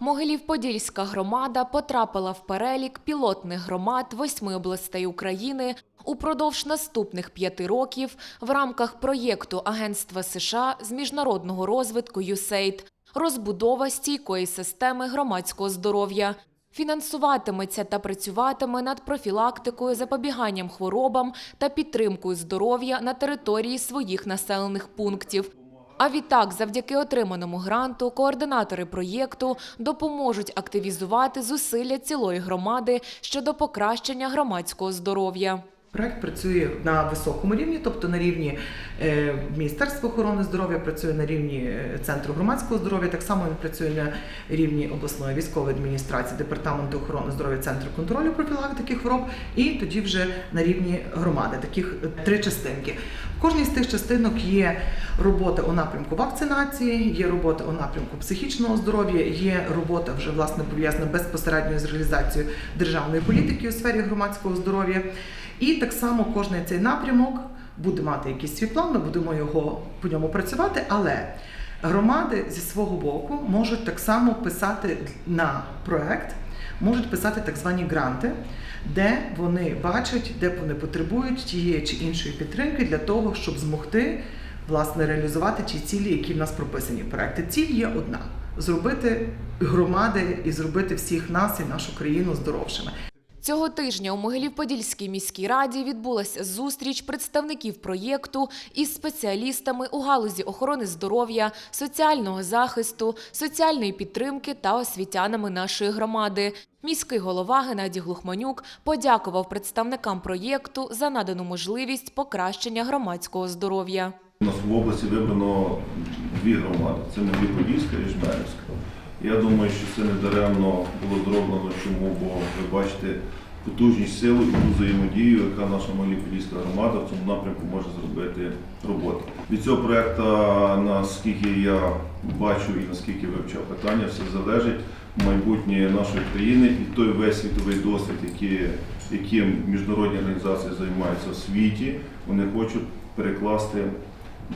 Могилів-Подільська громада потрапила в перелік пілотних громад восьми областей України упродовж наступних п'яти років в рамках проєкту Агентства США з міжнародного розвитку USAID розбудова стійкої системи громадського здоров'я. Фінансуватиметься та працюватиме над профілактикою, запобіганням хворобам та підтримкою здоров'я на території своїх населених пунктів. А відтак, завдяки отриманому гранту, координатори проєкту допоможуть активізувати зусилля цілої громади щодо покращення громадського здоров'я. Проект працює на високому рівні, тобто на рівні е, Міністерства охорони здоров'я, працює на рівні е, Центру громадського здоров'я. Так само він працює на рівні обласної військової адміністрації, департаменту охорони здоров'я, центру контролю профілактики хвороб, і тоді вже на рівні громади. Таких е, три частинки. Кожній з тих частинок є робота у напрямку вакцинації, є робота у напрямку психічного здоров'я, є робота вже власне пов'язана безпосередньо з реалізацією державної політики у сфері громадського здоров'я. І так само кожний цей напрямок буде мати якийсь свій план, ми будемо його по ньому працювати, але громади зі свого боку можуть так само писати на проект, можуть писати так звані гранти, де вони бачать, де вони потребують тієї чи іншої підтримки для того, щоб змогти власне реалізувати ті цілі, які в нас прописані в проекті. Ціль є одна: зробити громади і зробити всіх нас і нашу країну здоровшими. Цього тижня у Могилів-Подільській міській раді відбулася зустріч представників проєкту із спеціалістами у галузі охорони здоров'я, соціального захисту, соціальної підтримки та освітянами нашої громади. Міський голова Геннадій Глухманюк подякував представникам проєкту за надану можливість покращення громадського здоров'я. У нас в області вибрано дві громади: це Могилів-Подільська і Жмерівська. Я думаю, що це не даремно було зроблено. Чому? Бо ви бачите потужність силу і ту взаємодію, яка наша Могилів-Подільська громада в цьому напрямку може зробити роботу. Від цього проекту, наскільки я бачу і наскільки вивчав питання, все залежить майбутнє нашої країни і той весь світовий досвід, який, яким міжнародні організації займаються в світі, вони хочуть перекласти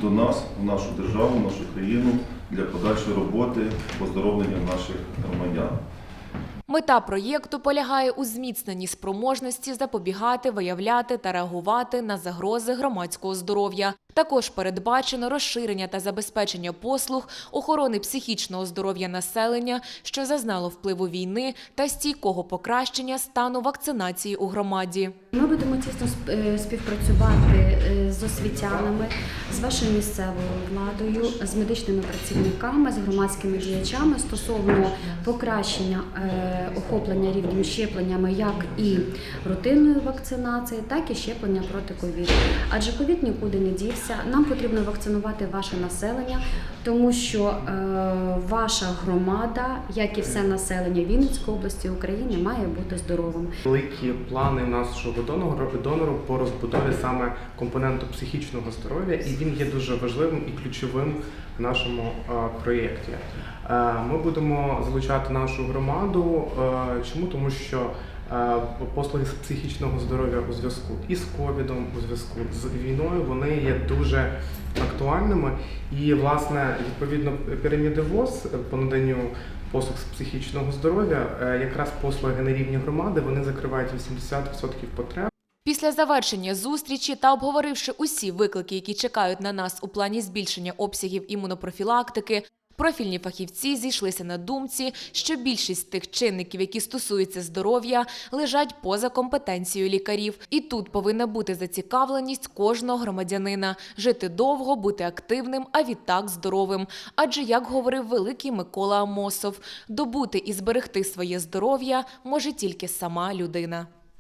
до нас, в нашу державу, в нашу країну для подальшої роботи поздоровлення наших громадян. Мета проєкту полягає у зміцненні спроможності запобігати, виявляти та реагувати на загрози громадського здоров'я. Також передбачено розширення та забезпечення послуг охорони психічного здоров'я населення, що зазнало впливу війни та стійкого покращення стану вакцинації у громаді. Ми будемо тісно е, співпрацювати е, з освітянами, з вашою місцевою владою, з медичними працівниками, з громадськими діячами стосовно покращення е, охоплення рівнем щепленнями як і рутинної вакцинації, так і щеплення проти ковіду. Адже ковід нікуди не дівся. Нам потрібно вакцинувати ваше населення, тому що е, ваша громада, як і все населення Вінницької області України, має бути здоровим. великі плани нашого донору, донору по розбудові саме компоненту психічного здоров'я, і він є дуже важливим і ключовим в нашому е, проєкті. Е, Ми будемо залучати нашу громаду. Е, Чому? Тому що послуги з психічного здоров'я у зв'язку із ковідом, у зв'язку з війною, вони є дуже актуальними. І, власне, відповідно піраміди ВОЗ по наданню послуг з психічного здоров'я, е, якраз послуги на рівні громади, вони закривають 80% потреб. Після завершення зустрічі та обговоривши усі виклики, які чекають на нас у плані збільшення обсягів імунопрофілактики, профільні фахівці зійшлися на думці, що більшість тих чинників, які стосуються здоров'я, лежать поза компетенцією лікарів. І тут повинна бути зацікавленість кожного громадянина жити довго, бути активним, а відтак здоровим. Адже, як говорив великий Микола Амосов, добути і зберегти своє здоров'я може тільки сама людина.